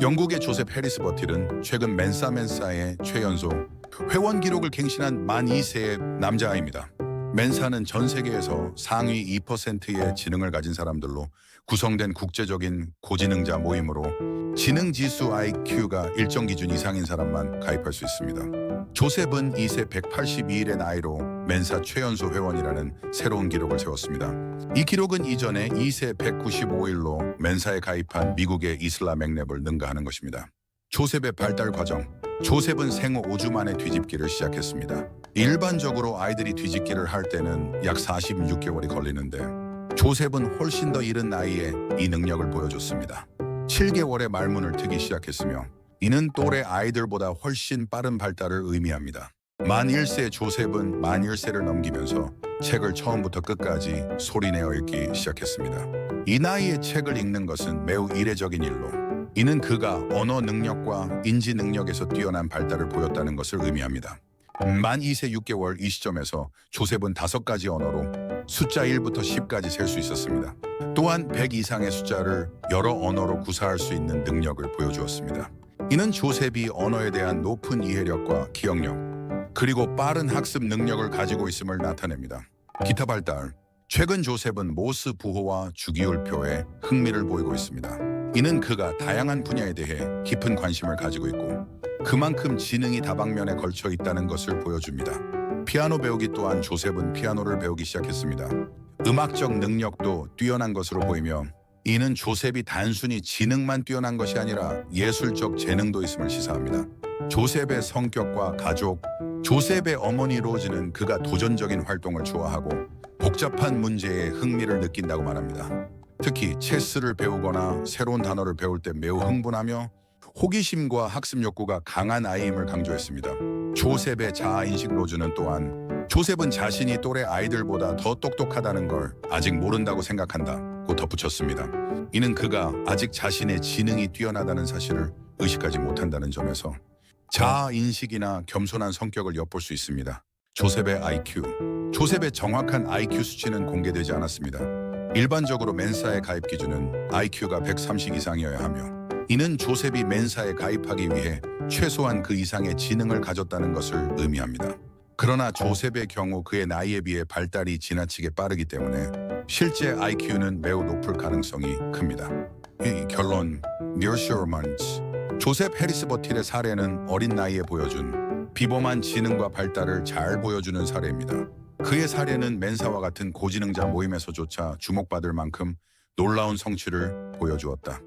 영국의 조셉 해리스 버틸은 최근 멘사 멘사의 최연소 회원 기록을 갱신한 만 2세의 남자아입니다. 멘사는 전 세계에서 상위 2%의 지능을 가진 사람들로 구성된 국제적인 고지능자 모임으로 지능 지수 IQ가 일정 기준 이상인 사람만 가입할 수 있습니다. 조셉은 2세 182일의 나이로 멘사 최연소 회원이라는 새로운 기록을 세웠습니다. 이 기록은 이전에 2세 195일로 멘사에 가입한 미국의 이슬라 맥랩을 능가하는 것입니다. 조셉의 발달 과정. 조셉은 생후 5주 만에 뒤집기를 시작했습니다. 일반적으로 아이들이 뒤집기를 할 때는 약 46개월이 걸리는데 조셉은 훨씬 더 이른 나이에 이 능력을 보여줬습니다. 7개월에 말문을 트기 시작했으며 이는 또래 아이들보다 훨씬 빠른 발달을 의미합니다. 만 1세 조셉은 만 1세를 넘기면서 책을 처음부터 끝까지 소리내어 읽기 시작했습니다. 이 나이에 책을 읽는 것은 매우 이례적인 일로 이는 그가 언어 능력과 인지 능력에서 뛰어난 발달을 보였다는 것을 의미합니다. 만 2세 6개월 이 시점에서 조셉은 다섯 가지 언어로 숫자 1부터 10까지 셀 수 있었습니다. 또한 100 이상의 숫자를 여러 언어로 구사할 수 있는 능력을 보여주었습니다. 이는 조셉이 언어에 대한 높은 이해력과 기억력, 그리고 빠른 학습 능력을 가지고 있음을 나타냅니다. 기타 발달. 최근 조셉은 모스 부호와 주기율표에 흥미를 보이고 있습니다. 이는 그가 다양한 분야에 대해 깊은 관심을 가지고 있고 그만큼 지능이 다방면에 걸쳐 있다는 것을 보여줍니다. 피아노 배우기 또한 조셉은 피아노를 배우기 시작했습니다. 음악적 능력도 뛰어난 것으로 보이며 이는 조셉이 단순히 지능만 뛰어난 것이 아니라 예술적 재능도 있음을 시사합니다. 조셉의 성격과 가족, 조셉의 어머니 로즈는 그가 도전적인 활동을 좋아하고 복잡한 문제에 흥미를 느낀다고 말합니다. 특히 체스를 배우거나 새로운 단어를 배울 때 매우 흥분하며 호기심과 학습 욕구가 강한 아이임을 강조했습니다. 조셉의 자아인식 로즈는 또한 조셉은 자신이 또래 아이들보다 더 똑똑하다는 걸 아직 모른다고 생각한다고 덧붙였습니다. 이는 그가 아직 자신의 지능이 뛰어나다는 사실을 의식하지 못한다는 점에서 자아인식이나 겸손한 성격을 엿볼 수 있습니다. 조셉의 IQ. 조셉의 정확한 IQ 수치는 공개되지 않았습니다. 일반적으로 멘사의 가입 기준은 IQ가 130 이상이어야 하며 이는 조셉이 멘사에 가입하기 위해 최소한 그 이상의 지능을 가졌다는 것을 의미합니다. 그러나 조셉의 경우 그의 나이에 비해 발달이 지나치게 빠르기 때문에 실제 IQ는 매우 높을 가능성이 큽니다. 이 결론, Reassurance. 조셉 해리스 버틸의 사례는 어린 나이에 보여준 비범한 지능과 발달을 잘 보여주는 사례입니다. 그의 사례는 멘사와 같은 고지능자 모임에서조차 주목받을 만큼 놀라운 성취를 보여주었다.